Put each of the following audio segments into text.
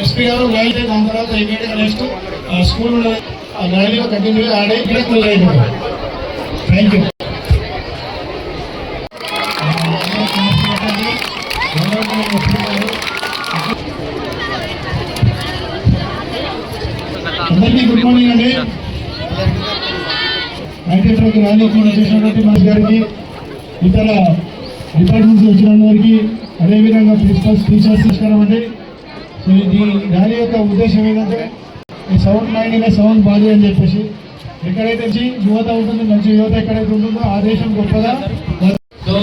SP గారు loyal దాని తర్వాత ఇమీడియట్ నెక్స్ట్ స్కూల్ లాయల్గా కంటిన్యూ ఆడే క్లియర్ థ్యాంక్ యూ అందరికీ గుడ్ మార్నింగ్ అండి ఐటీ ట్రక్ చేసినటువంటి మంత్రి గారికి ఇతర డిపార్ట్మెంట్స్ వచ్చిన వారికి అదేవిధంగా ప్రిన్సిపల్స్ టీచర్స్ నమస్కారం సో ఈ ర్యాలీ యొక్క ఉద్దేశం ఏంటంటే ఈ సౌండ్ మైండ్ అనే సౌండ్ బాడీ అని చెప్పేసి ఎక్కడైతే యువత ఉంటుంది మంచి యువత ఎక్కడైతే ఉంటుందో ఆ దేశం గొప్పగా సో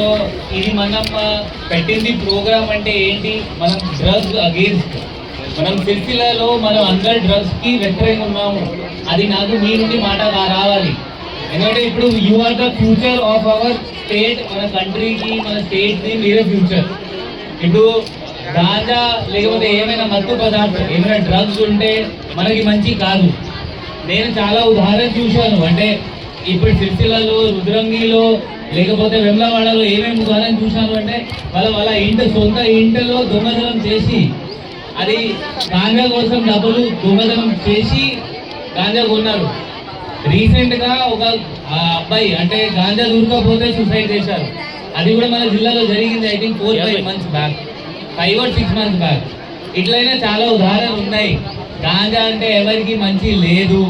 ఇది మనం పెట్టింది ప్రోగ్రామ్ అంటే ఏంటి? మనం డ్రగ్స్ అగేన్స్ట్. మనం సిరిసిల్లలో మనం అందరు డ్రగ్స్కి వ్యతిరేకంగా ఉన్నాము. అది నాకు మీ నుండి మాట రావాలి. ఎందుకంటే ఇప్పుడు you are the future of our state మన కంట్రీకి మన స్టేట్ ది మీరే ఫ్యూచర్ ఇప్పుడు గాంజా లేకపోతే ఏమైనా మత్తు పదార్థం ఏమైనా డ్రగ్స్ ఉంటే మనకి మంచి కాదు. నేను చాలా ఉదాహరణ చూశాను. అంటే ఇప్పుడు సిరిసిల్లలో రుద్రంగిలో లేకపోతే వెమ్లవాడలో ఏమేమి ఉదాహరణ చూశాను అంటే వాళ్ళ వాళ్ళ ఇంటి సొంత ఇంటిలో దొంగతనం చేసి అది గాంజా కోసం డబ్బులు దొంగతనం చేసి గాంజా కొన్నారు. రీసెంట్గా ఒక అబ్బాయి అంటే గాంజా దూరకపోతే సూసైడ్ చేశారు. అది కూడా మన జిల్లాలో జరిగింది I think four five months back five or six months back ఇట్లయినా చాలా ఉదాహరణలు ఉన్నాయి. గాంజా అంటే ఎవరికి మంచి లేదు.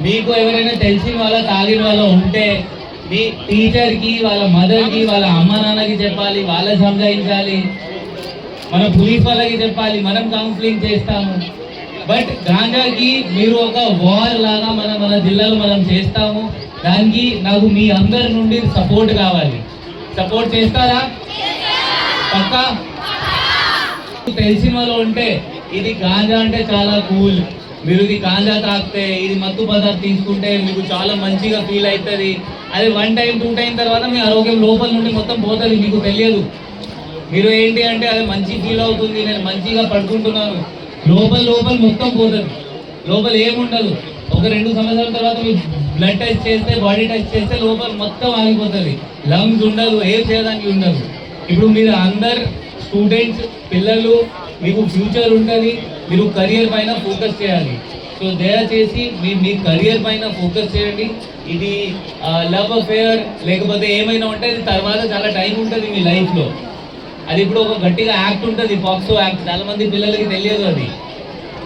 మీకు ఎవరైనా తెలిసిన వాళ్ళ తాగిన వాళ్ళ ఉంటే మీ టీచర్కి వాళ్ళ మదర్కి వాళ్ళ అమ్మ నాన్నకి చెప్పాలి వాళ్ళకి సంజాయించాలి. మన పోలీస్ వాళ్ళకి చెప్పాలి మనం కౌన్సిలింగ్ చేస్తాము. బట్ గాంజాకి మీరు ఒక వార్ లాగా మన మన జిల్లాలో మనం చేస్తాము. దానికి నాకు మీ అందరి నుండి సపోర్ట్ కావాలి. సపోర్ట్ చేస్తారా? పక్కా? తెలిసిన వాళ్ళు ఉంటే ఇది గాంజా అంటే చాలా కూల్ మీరు ఇది గాంజా తాగితే ఇది మత్తు పదార్థం తీసుకుంటే మీకు చాలా మంచిగా ఫీల్ అవుతుంది అది వన్ టైం టూ టైం తర్వాత మీ ఆరోగ్యం లోపల నుండి మొత్తం పోతుంది మీకు తెలియదు. మీరు ఏంటి అంటే అది మంచి ఫీల్ అవుతుంది నేను మంచిగా పడుకుంటున్నాను. లోపల లోపల మొత్తం పోతుంది లోపల ఏముండదు. ఒక రెండు సంవత్సరాల తర్వాత మీరు బ్లడ్ టెస్ట్ చేస్తే బాడీ టెస్ట్ చేస్తే లోపల మొత్తం ఆగిపోతుంది. లంగ్స్ ఉండదు ఏం చేయడానికి ఉండదు. ఇప్పుడు మీరు అందరు స్టూడెంట్స్ పిల్లలు మీకు ఫ్యూచర్ ఉంటుంది మీరు కెరియర్ పైన ఫోకస్ చేయాలి. సో దయచేసి మీరు మీ కెరియర్ పైన ఫోకస్ చేయండి. ఇది లవ్ అఫేర్ లేకపోతే ఏమైనా ఉంటే తర్వాత చాలా టైం ఉంటుంది మీ లైఫ్లో అది ఇప్పుడు ఒక గట్టిగా యాక్ట్ ఉంటుంది పాక్సో యాక్ట్ చాలా మంది పిల్లలకి తెలియదు అది.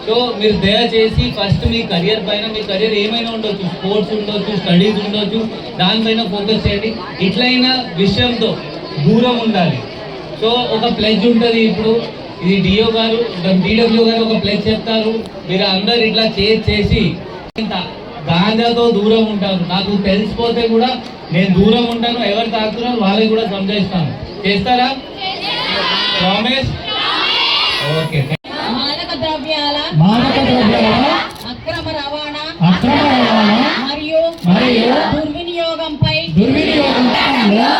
సో మీరు దయచేసి ఫస్ట్ మీ కెరియర్ పైన మీ కెరియర్ ఏమైనా ఉండొచ్చు. స్పోర్ట్స్ ఉండొచ్చు స్టడీస్ ఉండొచ్చు. దానిపైన ఫోకస్ చేయండి. ఇట్లైన విషయంతో దూరం ఉండాలి. సో ఒక ప్లెజ్ ఉంటుంది ఇప్పుడు. ఇది డిఓ గారు డిడబ్ల్యూ గారు ఒక ప్లెజ్ చెప్తారు. మీరు అందరు ఇట్లా చేసి చేసి ఇంత గాంజాతో దూరం ఉంటారు. నాకు తెలిసిపోతే కూడా నేను దూరం ఉంటాను. ఎవరు తాగుతున్నారు వాళ్ళకి కూడా సంజయిస్తాను చేస్తారా? ప్రామిస్ ఓకే మాదక ద్రవ్యాల మాదక ద్రవ్యాల అక్రమ రవాణా అక్రమ రవాణా మరియు మరియు దుర్వినియోగంపై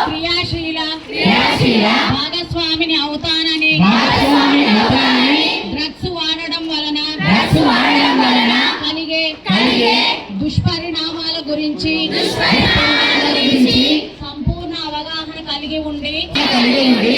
క్రియాశీల క్రియాశీల భాగస్వామిని అవుతానని భాగస్వామి అవుతానని డ్రగ్స్ వాడడం వలన డ్రగ్స్ వాడడం వలన కలిగే కలిగే దుష్పరిణామాల గురించి గురించి సంపూర్ణ అవగాహన కలిగి ఉండి కలిగి ఉండి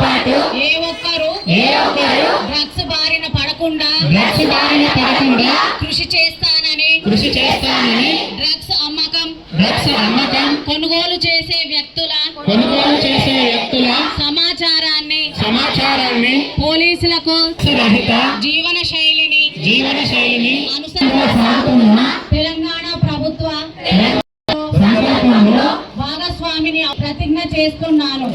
పాటు ఏ ఒక్కరూ ఏ ఒక్కరు డ్రగ్స్ బారిన పడకుండా డ్రగ్స్ బారిన పడకుండా కృషి చేస్తానని కృషి చేస్తానని డ్రగ్స్ అమ్మకం డ్రగ్స్ అమ్మకం కొనుగోలు చేసే వ్యక్తుల కొనుగోలు చేసే వ్యక్తుల సమాచారాన్ని సమాచారాన్ని పోలీసులకు రహిత జీవన శైలిని జీవన శైలిని అనుసరి సాగుతున్న తెలంగాణ ప్రభుత్వ భాగస్వామిని ప్రతిజ్ఞ చేస్తున్నాను.